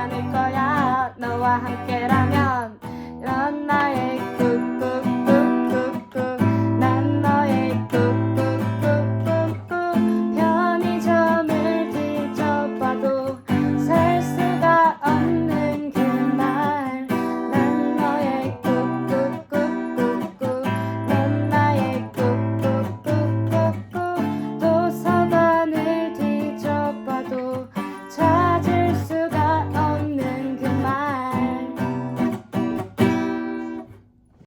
않을 거야. 너와 함께라면 이런 나의 꿈